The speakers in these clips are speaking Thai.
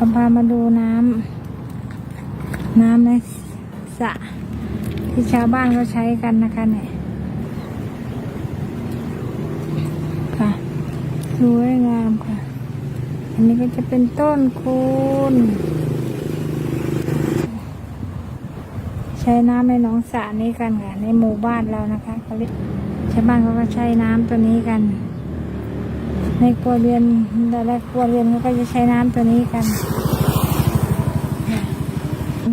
ผมพามาดูน้ำน้ำในสระที่ชาวบ้านเขาใช้กันนะคะเนี่ยค่ะสวยงามค่ะ อันนี้ก็จะเป็นต้นคูณใช้น้ำในหนองสระนี้กันค่ะ ในหมู่บ้านเรานะคะเขาเรียกชาวบ้านเขาก็ใช้น้ำตัวนี้กัน ในครัวเรือนแต่ละครัวเรือนเขาก็จะใช้น้ำตัวนี้กัน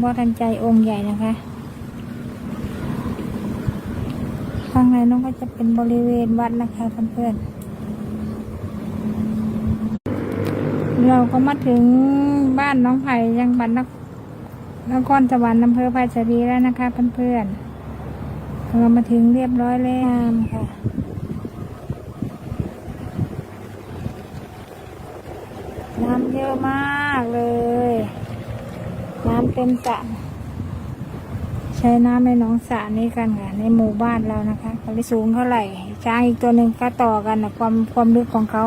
ว่าทันใจองค์ใหญ่นะคะข้างในน้องก็จะเป็นบริเวณวัดนะคะเพื่อนๆเราก็มาถึงบ้านน้องไผ่ยังบัดนคนครสวรรค์อำเภอภายสารีแล้วนะคะเพื่อนๆเรามาถึงเรียบร้อยแล้วค่ะ น้ำเยอะมากเลย น้ำเต็มสระใช้น้ำในหนองสระนี้กันค่ะ ในหมู่บ้านเรานะคะเขาได้สูงเท่าไหร่ช้างอีกตัวหนึ่งก็ต่อกันนะความความลึกของเขา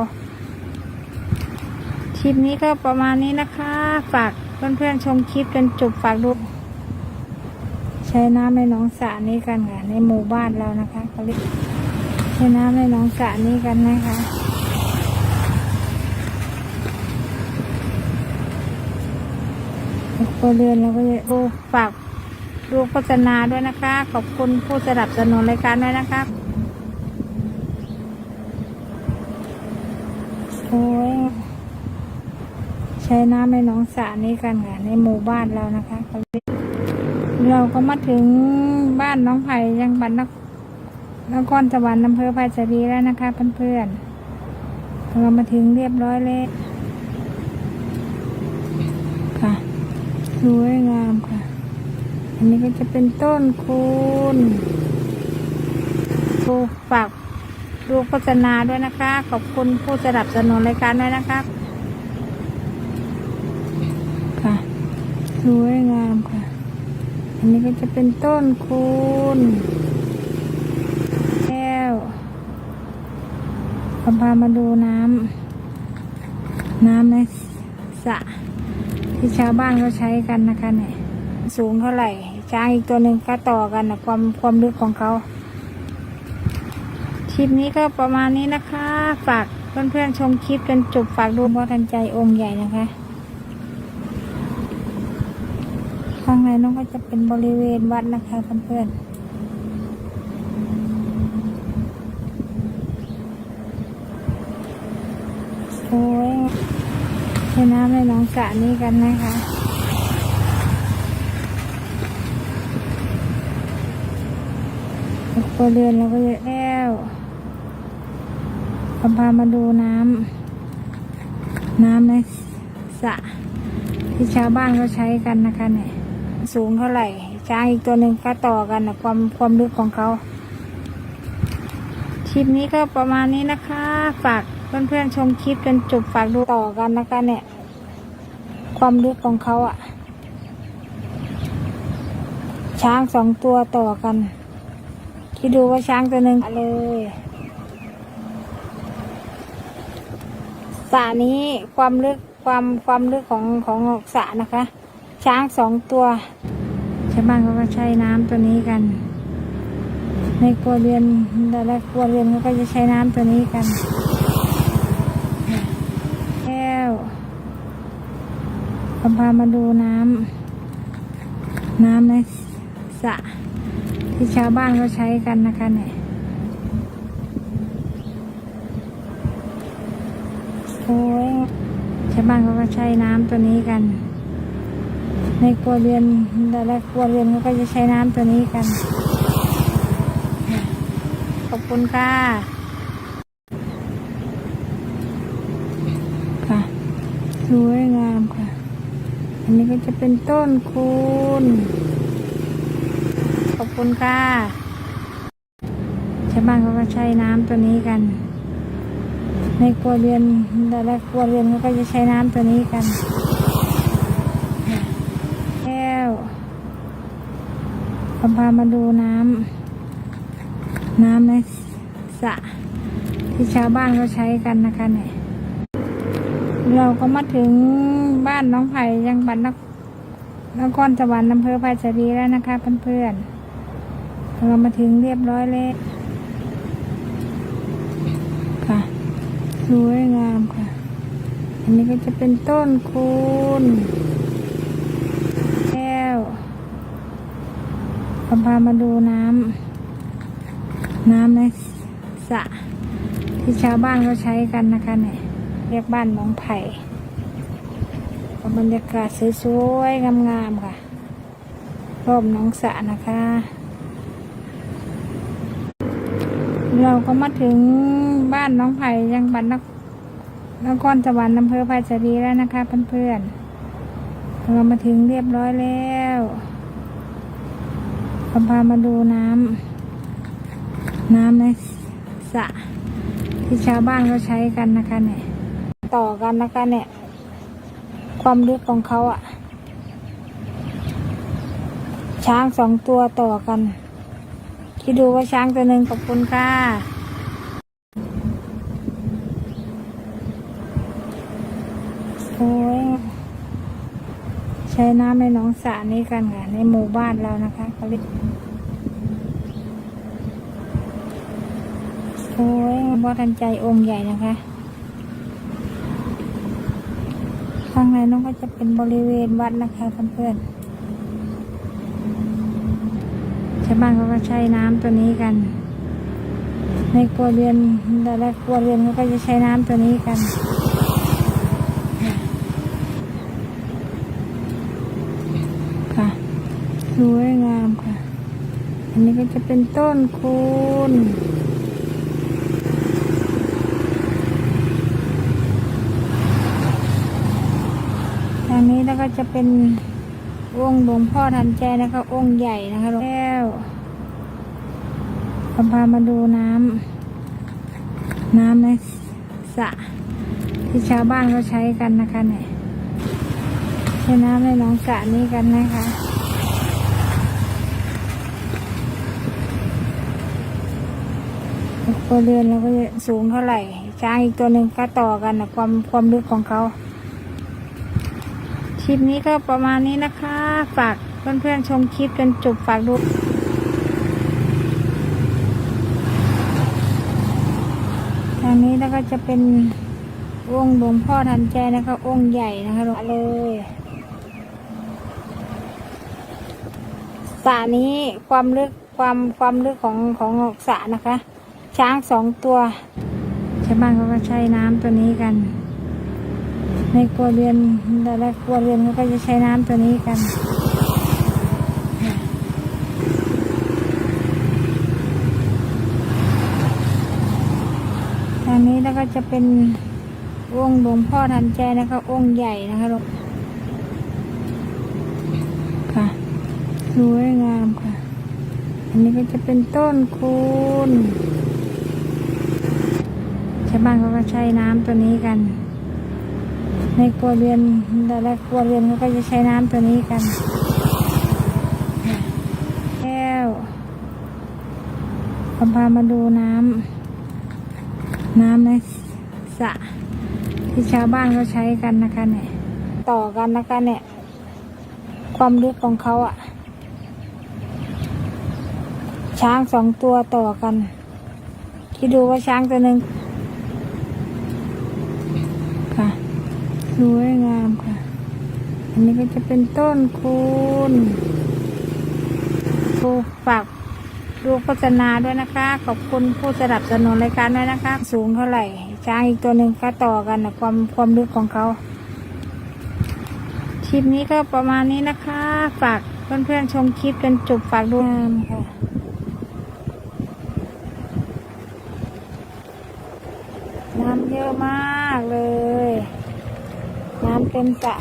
คลิปนี้ก็ประมาณนี้นะคะ ฝากเพื่อนๆชมคลิปจนจบฝากดูใช้น้ำในหนองสระนี้กันค่ะ ในหมู่บ้านเรานะคะเขาใช้น้ำในหนองสระนี้กันนะคะ ครัวเรือนเราก็จะดูฝากดูโฆษณาด้วยนะคะ ขอบคุณผู้สนับสนุนรายการด้วยนะคะโอ้ยใช้น้ำในหนองสระนี้กันค่ะในหมู่บ้านเรานะคะ เราก็มาถึงบ้านน้องไผ่ยังบัดนคนครสวรรค์อำเภอภายสารีแล้วนะคะเพื่อนๆเรามาถึงเรียบร้อยแล้วค่ะ สวยงามค่ะ อันนี้ก็จะเป็นต้นคูณดูฝากดูโฆษณาด้วยนะคะ ขอบคุณผู้สนับสนุนรายการด้วยนะคะ ค่ะ สวยงามค่ะ อันนี้ก็จะเป็นต้นคูณแก้วผมพามาดูน้ำน้ำในสระ ที่ชาวบ้านเขาใช้กันนะคะเนี่ยสูงเท่าไหร่ ช้างอีกตัวหนึ่งก็ต่อกันนะความความลึกของเขาคลิปนี้ก็ประมาณนี้นะคะ ฝากเพื่อนๆชมคลิปจนจบฝากดูว่าทันใจองค์ใหญ่นะคะข้างในน้องก็จะเป็นบริเวณวัดนะคะเพื่อนๆสวย ช้น้ำในหนองสระนี้กันนะคะครัวเรือนเราก็เยอะแล้วผมพามาดูน้ำ น้ำในสระที่ชาวบ้านเขาใช้กันนะคะเนี่ยสูงเท่าไหร่ช้างอีกตัวหนึ่งก็ต่อกันนะความความลึกของเขาคลิปนี้ก็ประมาณนี้นะคะ ฝาก เพื่อนๆชมคลิปจนจบฝากดูต่อกันนะคะเนี่ย ความลึกของเขาอะช้างสองตัวต่อกัน คิดดูว่าช้างตัวหนึ่งเลยสระนี้ความลึกความความลึกของของสระนะคะ ช้างสองตัวชาวบ้านเขาก็ใช้น้ำตัวนี้กัน ในครัวเรือนแต่ละครัวเรือนเขาก็จะใช้น้ำตัวนี้กัน ก้วผมพามาดูน้ำน้ำในสระที่ชาวบ้านเขาใช้กันนะคะเนี่ยโอ้ยชาวบ้านเขาก็ใช้น้ำตัวนี้กัน ในครัวเรือนแต่ละครัวเรือนเขาก็จะใช้น้ำตัวนี้กัน ขอบคุณค่ะค่ะ สวยงามค่ะ อันนี้ก็จะเป็นต้นคูณขอบคุณค่ะชาวบ้านเขาก็ใช้น้ำตัวนี้กัน ในครัวเรือนแต่ละครัวเรือนเขาก็จะใช้น้ำตัวนี้กันแก้วผมพามาดูน้ำน้ำในสระที่ชาวบ้านเขาใช้กันนะคะเนี่ย เราก็มาถึงบ้านน้องไผ่ยังบันนคนครสวรรค์อำเภอไผ่สารีแล้วนะคะเพื่อนๆเรามาถึงเรียบร้อยแล้วค่ะสวยงามค่ะ อันนี้ก็จะเป็นต้นคูณแก้วพามาดูน้ำน้ำในสระที่ชาวบ้านเขาใช้กันนะคะเนี่ย เรียกบ้านน้องไผ่บรรยากาศสวยๆงามๆค่ะรอบน้องสะนะคะ เราก็มาถึงบ้านน้องไผ่ยังบันนคนครสวรรค์อำเภอไผ่สารีแล้วนะคะเพื่อนๆเรามาถึงเรียบร้อยแล้วก็พามาดูน้ำน้ำในสระที่ชาวบ้านเขาใช้กันนะคะเนี่ย ต่อกันนะคะเนี่ย ความลึกของเขาอะช้างสองตัวต่อกัน คิดดูว่าช้างตัวหนึ่งขอบคุณค่ะโอ้ยใช้น้ำในหนองสระนี้กันค่ะ ในหมู่บ้านเรานะคะเขาเรียกโอ้ยบ่ทันใจองค์ใหญ่นะคะ ข้างในนั่นก็จะเป็นบริเวณวัดนะคะเพื่อนๆชาวบ้านเขาก็ใช้น้ำตัวนี้กัน ในครัวเรือนแต่ละครัวเรือนเขาก็จะใช้น้ำตัวนี้กันค่ะสวยงามค่ะ อันนี้ก็จะเป็นต้นคูณ ทางนี้แล้ว ก็จะเป็นองค์หลวงพ่อทันใจนะคะ องค์ใหญ่นะคะแก้วพามาดูน้ำน้ำในสระที่ชาวบ้านเขาใช้กันนะคะเนี่ยใช้น้ำในหนองสระนี้กันนะคะตัวเรือนเราก็จะสูงเท่าไหร่ช้างอีกตัวหนึ่งก็ต่อกันนะความความลึกของเขา ลิปนี้ก็ประมาณนี้นะคะ ฝากเพื่อนๆชมคลิปจนจบฝากดูทางนี้แล้วก็จะเป็นองค์หลวงพ่อทันใจนะคะ องค์ใหญ่นะคะลงเลยสระนี้ความลึกความความลึกของของสระนะคะ ช้างสองตัวชาวบ้านเขาก็ใช้น้ำตัวนี้กัน ในครัวเรือนแต่ละครัวเรือนเขาก็จะใช้น้ำตัวนี้กันทางนี้แล้วก็จะเป็นองค์หลวงพ่อทันใจนะคะองค์ใหญ่นะคะลูกค่ะสวยงามค่ะ อันนี้ก็จะเป็นต้นคูณชาวบ้านเขาก็ใช้น้ำตัวนี้กัน ในครัวเรือนแต่ละครัวเรือนเขาก็จะใช้น้ำตัวนี้กัน แก้วพามาดูน้ำน้ำในสระที่ชาวบ้านเขาใช้กันนะคะเนี่ย ต่อกันนะคะเนี่ย ความลึกของเขาอะช้างสองตัวต่อกัน คิดดูว่าช้างตัวหนึ่งค่ะ สวยงามค่ะ อันนี้ก็จะเป็นต้นคูณดูฝากดูโฆษณาด้วยนะคะ ขอบคุณผู้สนับสนุนรายการด้วยนะคะ สูงเท่าไหร่ ช้างอีกตัวหนึ่งก็ต่อกันนะความความลึกของเขาคลิปนี้ก็ประมาณนี้นะคะ ฝากเพื่อนๆชมคลิปจนจบฝากดูงามค่ะ น้ำเยอะมากเลย น้ำ เต็มสระ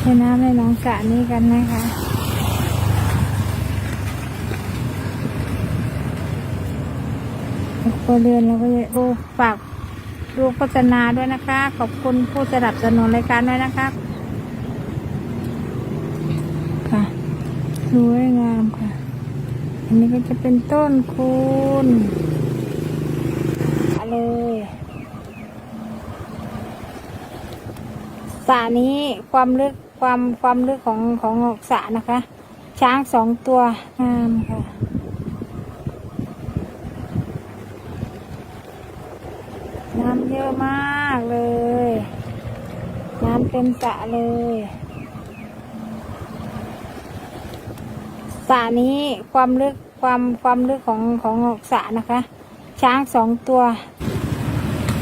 ใช้น้ำในหนองสระนี้กันนะคะครัวเรือนเราก็จะดูฝากดูโฆษณาด้วยนะคะ ขอบคุณผู้สนับสนุนรายการด้วยนะคะค่ะสวยงามค่ะ อันนี้ก็จะเป็นต้นคูณมาเล สระนี้ความลึกความความลึกของของสระนะคะ ช้างสองตัวงามค่ะน้ำเยอะมากเลย น้ำเต็มสระเลยสระนี้ความลึกความความลึกของของสระนะคะ ช้างสองตัว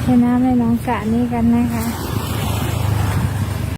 ใช้น้ำในหนองสระนี้กันนะคะ